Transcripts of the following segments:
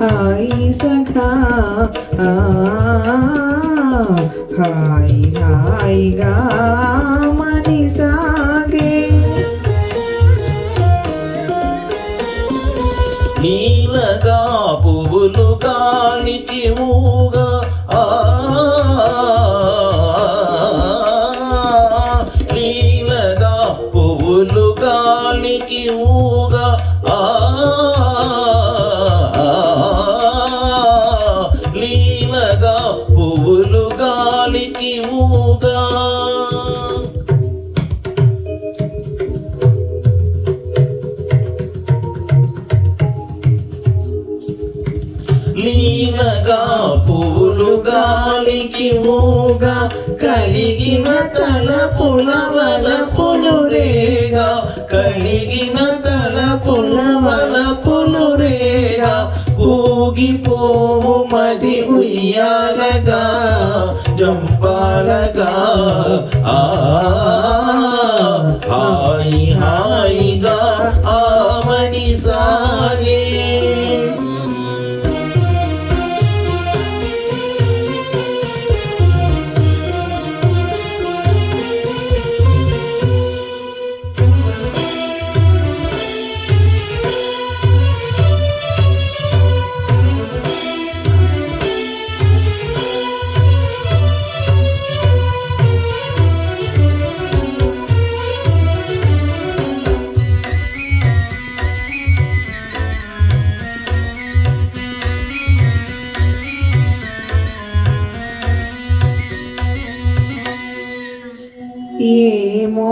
హాయి సఖా ఆ, హాయి హాయిగా మని సాగే. నీలగా పువ్వులు గాలికి మూగా ఆ నీలగా పువ్వులు గాలికి మూగా ఆ అనగా పువ్వులు గాలికి ఊగా లీనగా పువ్వులు గాలికి ఊగా కలిగిన తల పులవల పులురేగా. కలిగిన తల పులవల పులురేగా ఊగిపోవు మది ఉయ్యాలగా జంపాలగా. ఆ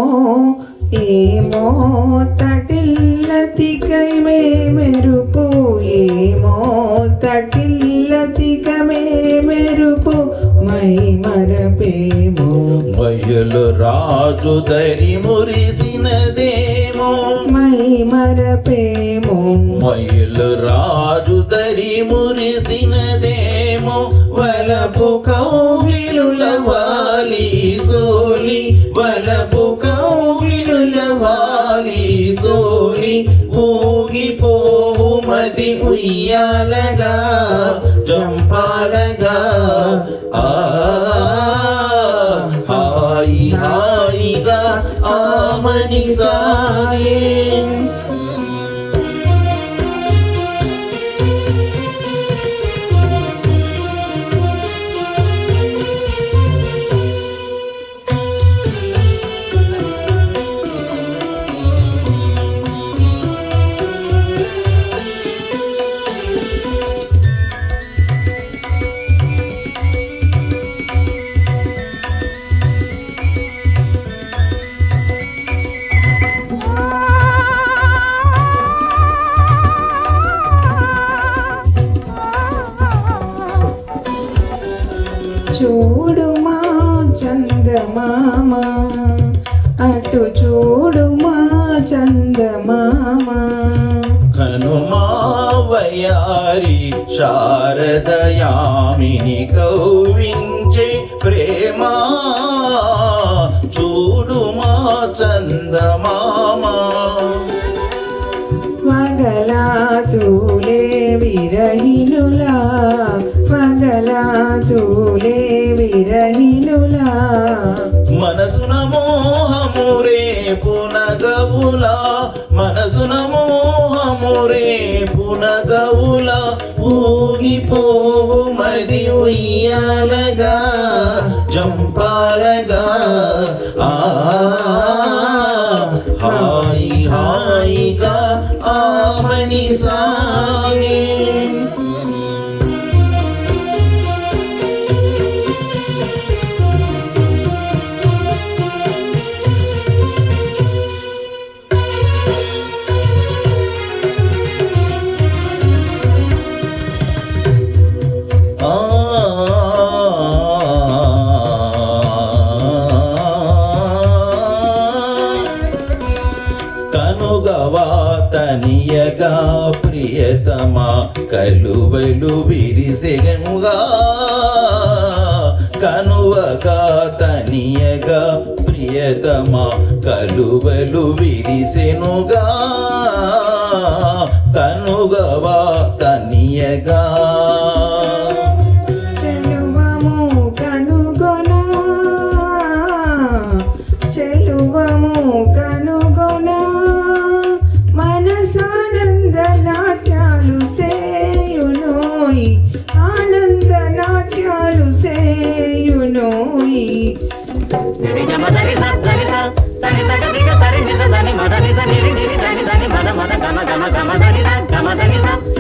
ఏమో ఏమో తటిల్లతికై మే మెరుపు ఏమో తటిల్లతికమే మెరుపు మై మరపేమో బయలు రాజు దరి మురిసినదేమో మై మరపేమో మయలు రాజు దరి మురిసినదేమో వలపు కౌగిలుల సోలి ఊగిపోవు ఉయ్యాలగా జంపాలగా. ఆ హాయి హాయిగా ఆమని చందమామ అటు చూడు మా చందమామ. హనుమా వయారి శారదయామిని కౌవించే ప్రేమ. చూడు మా చందమామా. వగలా తూలే విరహినులా వగలా తూలే విరహినులా మనసున మోహమురే పునగవుల మనసున మోహమురే పునగవుల ఊగిపోవు మది ఉయ్యాలగా జంపాలగా. ఆ కనుగవా తనియగా ప్రియతమా కలువలు విరిసెగనుగా. కనువగా తనియగా ప్రియతమా కలువలు విరిసెనుగా చెలువము కనుగొన మనసానంద నాట్యాలు సేయునోయి ఆనంద నాట్యాలు సేయునోయి గమ గమ గమ గమ గమ గమ